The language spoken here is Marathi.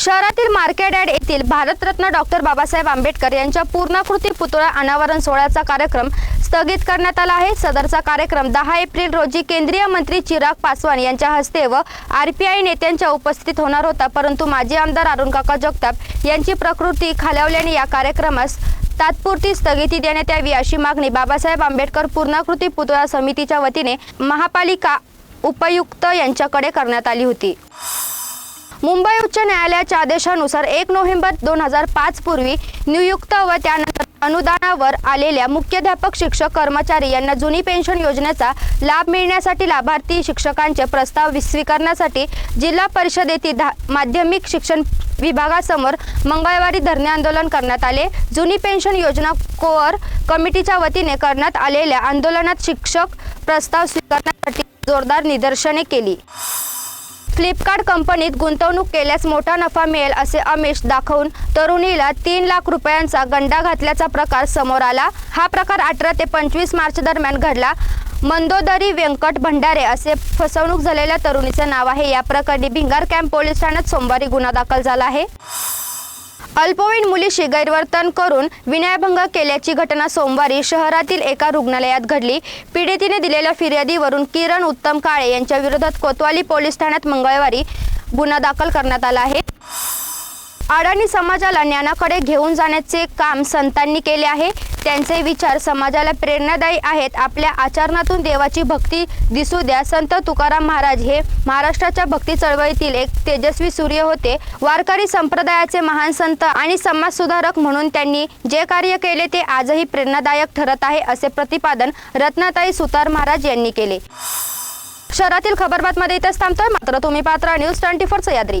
शहरातील मार्केट यार्ड येथील भारतरत्न डॉक्टर बाबासाहेब आंबेडकर यांच्या पूर्णाकृती पुतळा अनावरण सोहळ्याचा कार्यक्रम स्थगित करण्यात आला आहे. सदरचा कार्यक्रम दहा एप्रिल रोजी केंद्रीय मंत्री चिराग पासवान यांच्या हस्ते व आर पी आय नेत्यांच्या उपस्थितीत होणार होता. परंतु माजी आमदार अरुणकाका जगताप यांची प्रकृती खालावल्याने या कार्यक्रमास तात्पुरती स्थगिती देण्यात यावी अशी मागणी बाबासाहेब आंबेडकर पूर्णाकृती पुतळा समितीच्या वतीने महापालिका उपायुक्त यांच्याकडे करण्यात आली होती. मुंबई उच्च न्यायालयाच्या आदेशानुसार एक नोव्हेंबर दोन हजार पाच पूर्वी नियुक्त व त्यानंतर अनुदानावर आलेल्या मुख्याध्यापक शिक्षक कर्मचारी यांना जुनी पेन्शन योजनेचा लाभ मिळण्यासाठी लाभार्थी शिक्षकांचे प्रस्ताव वि- स्वीकारण्यासाठी जिल्हा परिषदेतील धा- माध्यमिक शिक्षण विभागासमोर मंगळवारी धरणे आंदोलन करण्यात आले. जुनी पेन्शन योजना कोअर कमिटीच्या वतीने करण्यात आलेल्या आंदोलनात शिक्षक प्रस्ताव स्वीकारण्यासाठी जोरदार निदर्शने केली. फ्लिपकार्ट कंपनीत गुंतवणूक केल्यास मोठा नफा मिळेल असे अमिष दाखवून तरुणीला तीन लाख रुपयांचा गंडा घातल्याचा प्रकार समोर आला. हा प्रकार अठरा ते पंचवीस मार्च दरम्यान घडला. मंदोदरी व्यंकट भंडारे असे फसवणूक झालेल्या तरुणीचे नाव आहे. या प्रकरणी भिंगार कॅम्प पोलीस ठाण्यात सोमवारी गुन्हा दाखल झाला आहे. अल्पवयीन मुलीशी गैरवर्तन करून विनयभंग केल्याची घटना सोमवारी शहरातील एका रुग्णालयात घडली. पीडितीने दिलेल्या फिर्यादीवरून किरण उत्तम काळे यांच्या विरोधात कोतवाली पोलीस ठाण्यात मंगळवारी गुन्हा दाखल करण्यात आला आहे. अडाणी समाजाला ज्ञानाकडे घेऊन जाण्याचे काम संतांनी केले आहे. त्यांचे विचार समाजाला प्रेरणादायी आहेत. आपल्या आचरणातून देवाची भक्ती दिसू द्या. संत तुकाराम महाराज हे महाराष्ट्राच्या भक्ती चळवळीतील एक तेजस्वी सूर्य होते. वारकरी संप्रदायाचे महान संत आणि समाजसुधारक म्हणून त्यांनी जे कार्य केले ते आजही प्रेरणादायक ठरत आहे असे प्रतिपादन रत्नाताई सुतार महाराज यांनी केले. शहरातील खबरबातमध्ये इथेच थांबतोय. मात्र तुम्ही पात्रा न्यूज ट्वेंटी फोर सह्याद्री